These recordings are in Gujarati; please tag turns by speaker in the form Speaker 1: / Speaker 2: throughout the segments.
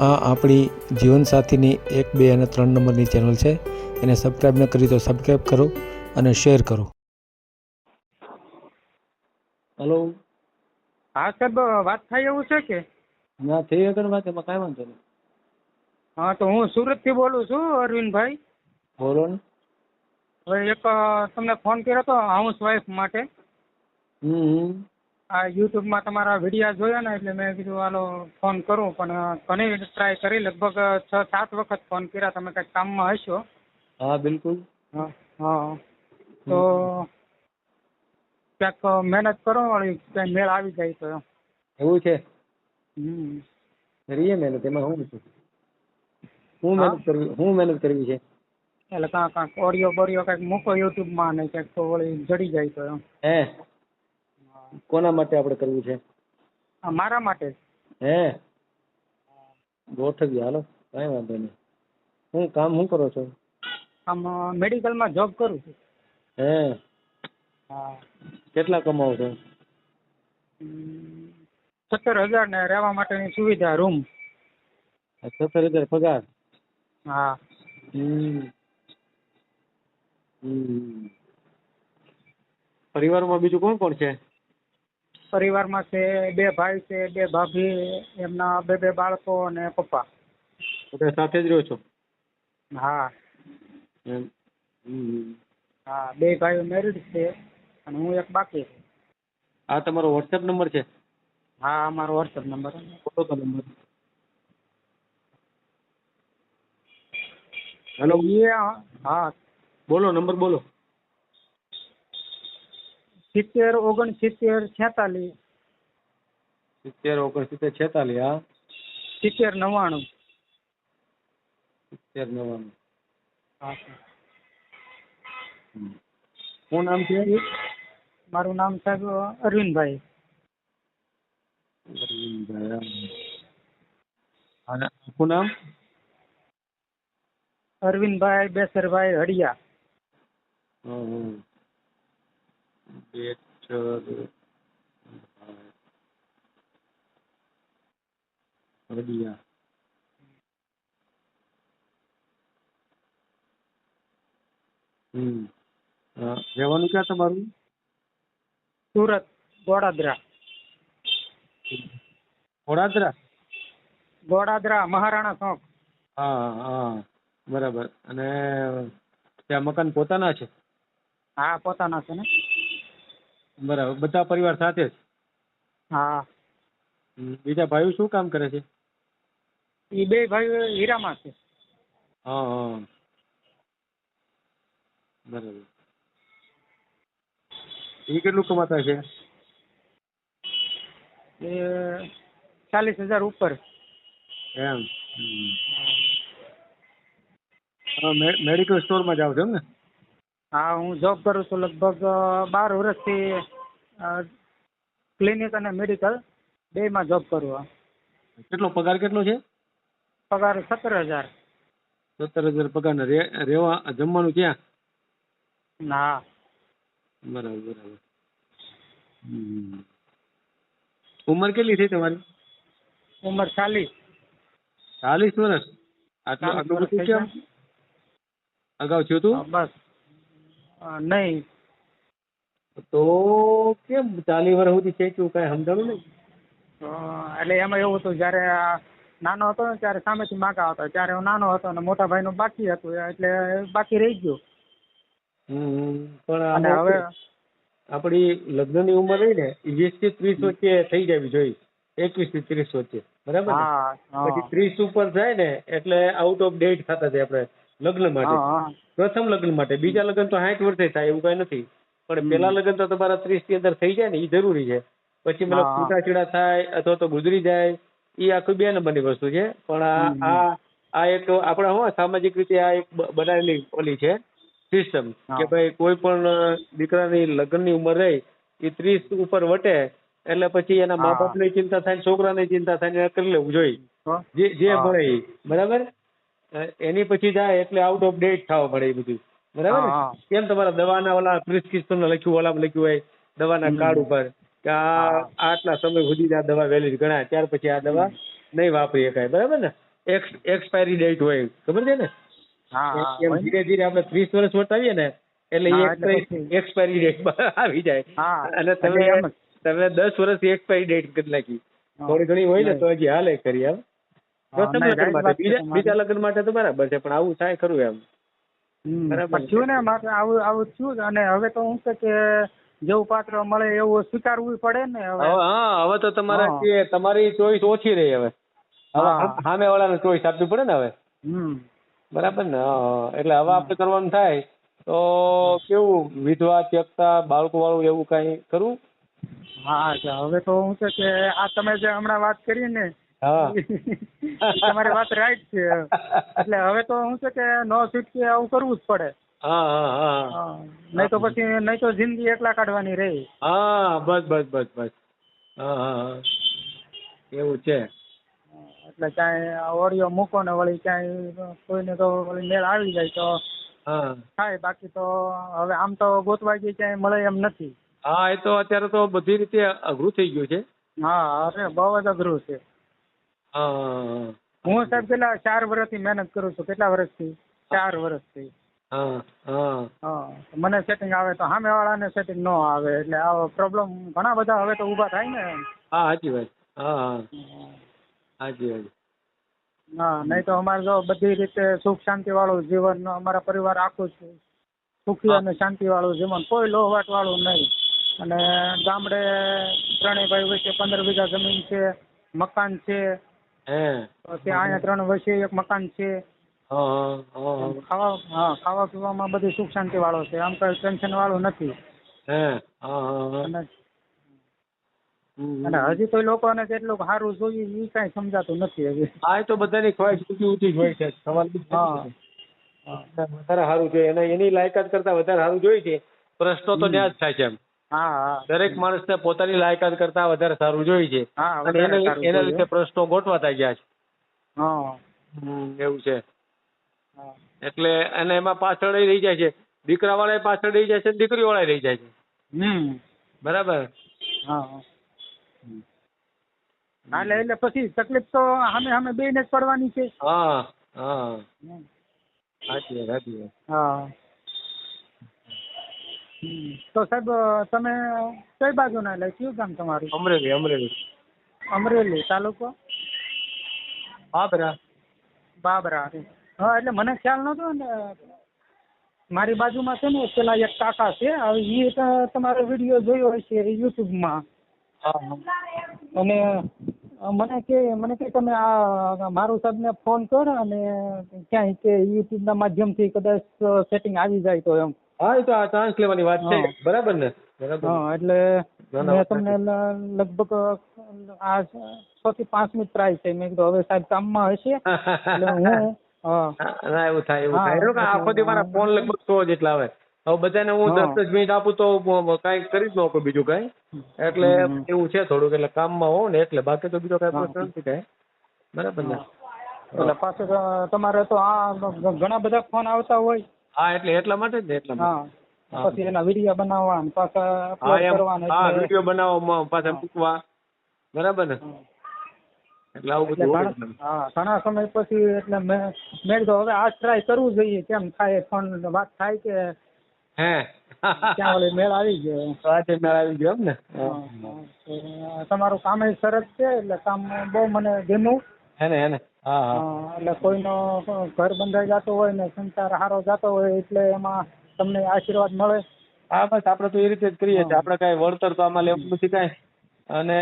Speaker 1: આ આપણી જીવનસાથીની એક બે અને ત્રણ નંબરની ચેનલ છે. એને સબસ્ક્રાઈબ ન કરી તો સબસ્ક્રાઈબ કરો અને શેર કરો.
Speaker 2: હલો
Speaker 3: હા સાહેબ વાત થાય એવું છે કે?
Speaker 2: ના થઈ વગર વાત એમાં કાંઈ વાંધો નહીં.
Speaker 3: હા તો હું સુરતથી બોલું છું અરવિંદભાઈ.
Speaker 2: બોલો ને.
Speaker 3: હવે એક તમને ફોન કર્યો હતો હાઉસ વાઈફ માટે.
Speaker 2: હમ.
Speaker 3: આ યુટ્યુબમાં તમારા વિડીયા જોયા ને એટલે મેં કીધું હાલો ફોન કરું. પણ ઘણી ટ્રાય કરી લગભગ છ સાત વખત ફોન કર્યા. તમે કંઈક કામમાં હશો?
Speaker 2: હા બિલકુલ.
Speaker 3: હા હા. તો ક્યાંક મહેનત કરો વળી ક્યાંય મેળ આવી જાય તો.
Speaker 2: એવું છે?
Speaker 3: હમ.
Speaker 2: કરીએ મહેનત એમાં શું છે હું મહેનત કરવી હું મહેનત કરવી છે?
Speaker 3: એટલે કાં કાંક ઓડિયો બોડિયો કંઈક મૂકો યુટ્યુબમાં ને ક્યાંક તો વળી જડી જાય તો. એમ
Speaker 2: હે? કોના માટે આપણે કરવું છે?
Speaker 3: આ મારા માટે.
Speaker 2: હે? ગોઠવીએ હાલો કઈ વાંધો નહીં. હું કામ શું કરો છો?
Speaker 3: આમ મેડિકલમાં જોબ કરું છું.
Speaker 2: હે?
Speaker 3: હા.
Speaker 2: કેટલા કમાવ છો?
Speaker 3: સત્તર હજાર ને રહેવા માટેની સુવિધા રૂમ.
Speaker 2: સત્તર હજાર પગાર?
Speaker 3: હા.
Speaker 2: પરિવારમાં બીજું કોણ કોણ છે?
Speaker 3: પરિવારમાં છે બે ભાઈ છે બે ભાભી એમના બે બે બાળકો અને પપ્પા.
Speaker 2: બધા સાથે જ રહો છો?
Speaker 3: હા. હા બે ભાઈઓ મેરિડ છે અને હું એક બાકી છું.
Speaker 2: આ તમારો વોટ્સએપ નંબર છે?
Speaker 3: હા અમારો WhatsApp number.
Speaker 2: Photo number. Hello
Speaker 3: હા.
Speaker 2: બોલો નંબર બોલો.
Speaker 3: સિત્તેર ઓગણસિત્તેર છેતાલીસ.
Speaker 2: સિત્તેર ઓગણસિત્તેર છેતાલીસ હા?
Speaker 3: સિત્તેર નવ્વાણું.
Speaker 2: સિત્તેર નવ્વાણું.
Speaker 3: હા
Speaker 2: શું નામ છે?
Speaker 3: મારું નામ સાહેબ અરવિંદભાઈ.
Speaker 2: અરવિંદભાઈ. અને આખું નામ?
Speaker 3: અરવિંદભાઈ બેસરભાઈ હડિયા.
Speaker 2: હમ. હળદિયા હમ રહેવાનું ક્યાં તમારું?
Speaker 3: સુરત ગોડાદરા.
Speaker 2: વડોદરા
Speaker 3: ગોડાદરા મહારાણા ચોક.
Speaker 2: હા હા બરાબર. અને ત્યાં મકાન પોતાના છે?
Speaker 3: હા પોતાના છે ને.
Speaker 2: બરાબર. બધા પરિવાર સાથે જ?
Speaker 3: હા.
Speaker 2: હમ. બીજા ભાઈઓ શું કામ કરે છે?
Speaker 3: એ બે ભાઈઓ હીરામાં છે.
Speaker 2: હા હા. બરાબર. એ કેટલું કમાતા છે?
Speaker 3: એ ચાલીસ હજાર ઉપર.
Speaker 2: એમ. મેડિકલ સ્ટોરમાં સ્ટોરમાં જાવ છો એમ ને?
Speaker 3: હા હું જોબ કરું છું લગભગ બાર વર્ષથી ક્લિનિક અને મેડિકલ બેમાં જોબ કરું
Speaker 2: કેટલો પગાર કેટલો છે?
Speaker 3: પગાર સત્તર હજાર.
Speaker 2: સત્તર હજાર પગાર ને રહેવા જમવાનું ક્યાં?
Speaker 3: હા
Speaker 2: બરાબર બરાબર. ઉંમર કેટલી થઈ તમારી?
Speaker 3: ઉંમર ચાલીસ.
Speaker 2: ચાલીસ વર્ષ? આટલું આટલું બધું કેમ? અગાઉ થયું તું?
Speaker 3: બસ. નહીં.
Speaker 2: તો કેમ ચાલી વર્ષ સુધી ખેંચ્યું કાંઈ સમજાણું નહીં?
Speaker 3: એટલે એમાં એવું હતું જ્યારે નાનો હતો ને ત્યારે સામેથી માગા હતો ત્યારે હું નાનો હતો અને મોટા ભાઈનું બાકી હતું એટલે બાકી રહી ગયું.
Speaker 2: પણ
Speaker 3: હવે
Speaker 2: આપણી લગ્નની ઉંમર રહી ને વીસથી ત્રીસ વચ્ચે થઈ જવી જોઈએ એકવીસથી ત્રીસ વચ્ચે. બરાબર ને? પછી ત્રીસ ઉપર જાય ને એટલે આઉટ ઓફ ડેટ થતા જાય આપણે. લગ્ન માટે. પ્રથમ લગ્ન માટે. બીજા લગ્ન તો સાઠ વર્ષે થાય એવું કઈ નથી. પણ પેલા લગ્ન તો તમારા ત્રીસની અંદર થઈ જાય ને એ જરૂરી છે. પછી મતલબ. છૂટાછેડા થાય અથવા તો ગુજરી જાય એ આખું બે નંબરની વસ્તુ છે. પણ આ આ એક આપણે હું સામાજિક રીતે આ એક બનાવેલી ઓલી છે સિસ્ટમ કે ભાઈ કોઈ પણ દીકરાની લગ્નની ઉંમર રહી એ ત્રીસ ઉપર વટે એટલે પછી એના મા બાપની ચિંતા થાય ને છોકરાની ચિંતા થાય કરી લેવું જોઈએ. જે જે મળે બરાબર? એની પછી જાય એટલે આઉટ ઓફ ડેટ થવા પડે એ બધું. બરાબર ને. કેમ તમારા દવાના ઓલા પ્રિસ્ક્રિપ્શન લખ્યું ઓલામાં લખ્યું હોય દવાના. કાર્ડ ઉપર કે આ આટલા સમય સુધી આ દવા વેલિડ ગણાય ત્યાર પછી આ દવા નહીં વાપરી શકાય. બરાબર ને? એક્સ એક્સપાયરી ડેટ હોય ખબર છે ને? એમ ધીરે ધીરે આપણે ત્રીસ વર્ષ વટાવીએ ને એટલે એક્સપાયરી ડેટ આવી જાય. અને તમે. તમે દસ વર્ષ એક્સપાયરી ડેટ કરી નાખી. થોડી ઘણી હોય ને તો હજી હાલે એમ
Speaker 3: હા,
Speaker 2: પ્રથમ લગ્ન માટે બીજા લગ્ન માટે તો બરાબર છે પણ આવું થાય ખરું એમ. બરાબર
Speaker 3: થયું ને મારે આવું આવું થયું અને હવે તો હું કે જેવું પાત્ર મળે એવું સ્વીકારવું પડે ને હવે.
Speaker 2: હા હવે તો તમારે કે તમારી ચોઈસ ઓછી રહી હવે. સામે વાળાને ચોઈસ આપવી પડે ને હવે. બરાબર ને? એટલે હવે આપણે કરવાનું થાય. તો કેવું વિધવા ત્યક્તા બાળકો વાળું એવું કઈ કરવું
Speaker 3: હા હવે તો હું છે કે આ તમે જે હમણાં વાત કરી ને
Speaker 2: હા.
Speaker 3: તમારી વાત રાઈટ છે. એટલે હવે તો હું છે કે નો છૂટકે આવું કરવું જ પડે. નહીં તો પછી નહીં તો જિંદગી એકલા કાઢવાની રહી
Speaker 2: હા બસ બસ બસ બસ. હા એવું છે.
Speaker 3: એટલે ક્યાંય ઓડિયો મૂકો ને વળી ક્યાંય કોઈને તો વળી મેળ આવી જાય તો થાય. બાકી તો હવે આમ તો ગોતવા ગઈ ક્યાંય મળે એમ નથી.
Speaker 2: હા એ તો અત્યારે તો બધી રીતે અઘરું થઈ ગયું છે.
Speaker 3: હા અરે બહુ જ અઘરું છે.
Speaker 2: હા.
Speaker 3: સાહેબ પેલા ચાર વર્ષથી મહેનત કરું છું. કેટલા વર્ષથી ચાર વર્ષથી મને સેટિંગ આવે તો સામે વાળાને સેટિંગ ન આવે એટલે આ પ્રોબ્લેમ ઘણા બધા હવે તો ઊભા થાય ને.
Speaker 2: હા સાચી વાત. હા હા. સાચી વાત.
Speaker 3: હા નહીં તો અમારે જો બધી રીતે સુખ શાંતિ વાળું જીવન અમારા પરિવાર આખું છે. સુખી અને શાંતિ વાળું જીવન. કોઈ લોહવાટ વાળું નહીં. અને ગામડે ત્રણેય ભાઈ વચ્ચે પંદર વીઘા જમીન છે મકાન છે અહીંયા ત્રણ વર્ષે એક મકાન છે. ખાવા હા ખાવા પીવામાં બધી સુખ શાંતિ વાળો છે. આમ કઈ ટેન્શન વાળું નથી. અને હજી તો લોકોને કેટલું સારું જોઈએ એ કઈ સમજાતું નથી હજી.
Speaker 2: હા એ તો બધાની ખ્વાહિશ ઊંચી ઊંચી જ હોય છે. સવાલ
Speaker 3: હા.
Speaker 2: વધારે સારું જોઈએ. અને એની લાયકાત કરતા વધારે સારું જોઈએ છે. પ્રશ્નો તો. ત્યાં જ થાય છે એમ.
Speaker 3: હા હા.
Speaker 2: દરેક માણસને પોતાની લાયકાત કરતા વધારે સારું જોઈએ છે.
Speaker 3: હા
Speaker 2: અને
Speaker 3: વધારે
Speaker 2: એને
Speaker 3: સારું
Speaker 2: એના
Speaker 3: જોઈએ.
Speaker 2: લીધે પ્રશ્નો ગોઠવાતા ગયા છે.
Speaker 3: હા.
Speaker 2: હમ, એવું છે.
Speaker 3: હા.
Speaker 2: એટલે અને એમાં પાછળ રહી જાય છે. દીકરા વાળા પાછળ રહી જાય છે દીકરી વાળા રહી જાય છે.
Speaker 3: હમ.
Speaker 2: બરાબર?
Speaker 3: હા હા. એટલે એટલે પછી તકલીફ તો સામે સામે બેને જ પડવાની છે.
Speaker 2: હા હા.
Speaker 3: હમ.
Speaker 2: સાચી વાત સાચી વાત.
Speaker 3: હા. તો સાહેબ તમે કઈ બાજુના એટલે? કયું ગામ તમારું?
Speaker 2: અમરેલી અમરેલી.
Speaker 3: અમરેલી તાલુકો?
Speaker 2: બાબરા.
Speaker 3: બાબરા. હા એટલે મને ખ્યાલ નહોતો ને મારી બાજુમાં છે ને પેલા એક કાકા છે હવે એ તમારો વીડિયો જોયો હશે યુટ્યુબમાં. અને મને કે મને કે તમે આ મારું સાહેબને ફોન કરો અને ક્યાંય કે યુટ્યુબના માધ્યમથી કદાચ સેટિંગ આવી જાય તો એમ.
Speaker 2: હા એ તો આ ચાન્સ લેવાની વાત છે. બરાબર ને?
Speaker 3: હા એટલે મેં તમને લગભગ આ છ થી પાંચ મિનિટ ટ્રાય છે મેં કીધું હવે સાહેબ કામમાં હશે. એટલે હું
Speaker 2: ના એવું થાય એવું થાય. કે આખો દી મારા ફોન લગભગ સો જેટલા આવે. હવે બધાને હું દસ દસ મિનિટ આપું તો કઈ કરી જ નાખું બીજું કઈ. એટલે એવું છે થોડુંક એટલે કામમાં હોઉં ને એટલે. બાકી તો બીજો કઈ. પ્રશ્ન નથી કઈ. બરાબર ને?
Speaker 3: એટલે પાછું તમારે તો આ ઘણા બધા ફોન આવતા હોય.
Speaker 2: હા એટલે એટલા માટે જ ને એટલા માટે.
Speaker 3: પછી એના વીડિયો બનાવવા ને પાછા અપલોડ કરવાના
Speaker 2: હા વીડિયો બનાવવામાં પાછા મૂકવા. બરાબર ને? એટલે આવું બધું
Speaker 3: ઘણા હા ઘણા સમય પછી એટલે મેં કીધું હવે આ ટ્રાય કરવું જોઈએ કેમ થાય ફોન વાત થાય કે
Speaker 2: હે?
Speaker 3: ઓલી મેળ આવી ગયો
Speaker 2: આજે મેળ આવી ગયો એમ ને.
Speaker 3: તો તમારું કામ સરસ છે એટલે કામ બહુ મને ગમ્યું.
Speaker 2: હે ને હે હા.
Speaker 3: એટલે કોઈનો ઘર બંધાઈ જતો હોય ને સંસાર હારો જતો હોય એટલે એમાં તમને આશીર્વાદ મળે.
Speaker 2: હા બસ આપણે તો એ રીતે જ કરીએ છીએ. આપણે કાંઈ વળતર તો આમાં લેવું નથી કાંઈ. અને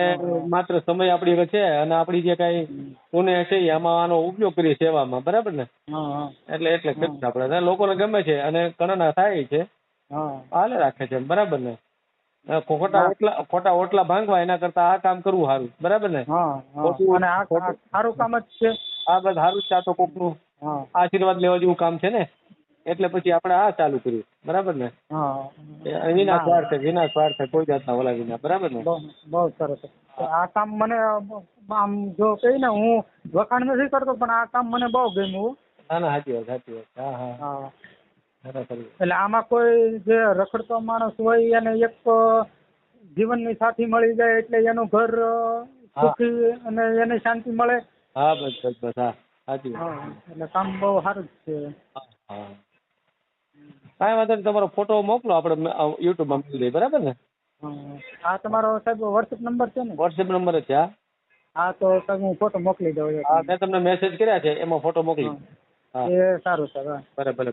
Speaker 2: માત્ર સમય આપણી આગળ છે અને આપણી જે કાંઈ પુણ્ય છે એમાં આમાં આનો ઉપયોગ કરીએ સેવામાં. બરાબર ને? એટલે એટલે કરીએ આપણે. લોકોને ગમે છે અને ગણના થાય છે. હાલે રાખે છે બરાબર ને? ખોટા. ઓટલા ખોટા ઓટલા ભાંગવા એના કરતા આ કામ કરવું સારું. બરાબર ને?
Speaker 3: અને આ સારું કામ જ છે.
Speaker 2: આ બસ સારું જ આ તો કોકનું આશીર્વાદ લેવા જેવું કામ છે ને? એટલે પછી આપણે આ ચાલુ કર્યું. બરાબર ને? વિના. સ્વાર્થે વિના સ્વાર્થે કોઈ જાતના ઓલા વિના. બરાબર ને?
Speaker 3: બહુ સરસ. આ કામ મને આમ જો કહી ને હું વખાણ નથી કરતો પણ આ કામ મને બહુ ગમ્યું.
Speaker 2: ના ના સાચી વાત સાચી વાત. હા. હા.
Speaker 3: એટલે આમાં કોઈ જે રખડતો માણસ હોય એને એક જીવનની સાથી મળી જાય એટલે એનું ઘર સુખી અને એને શાંતિ મળે.
Speaker 2: હા બસ બસ બસ હા સાચી
Speaker 3: એટલે કામ બહુ સારું જ છે.
Speaker 2: કાંઈ વાંધો નહીં તમારો ફોટો મોકલો આપણે યુટ્યુબમાં મળી દઈએ બરાબર ને?
Speaker 3: હા. આ તમારો સાહેબ વોટ્સએપ નંબર છે ને?
Speaker 2: વોટ્સએપ નંબર છે હા?
Speaker 3: હા તો સાહેબ હું ફોટો મોકલી દઉં
Speaker 2: હા મેં તમને મેસેજ કર્યા છે એમાં ફોટો મોકલી
Speaker 3: એ સારું સર હા.
Speaker 2: ભલે ભલે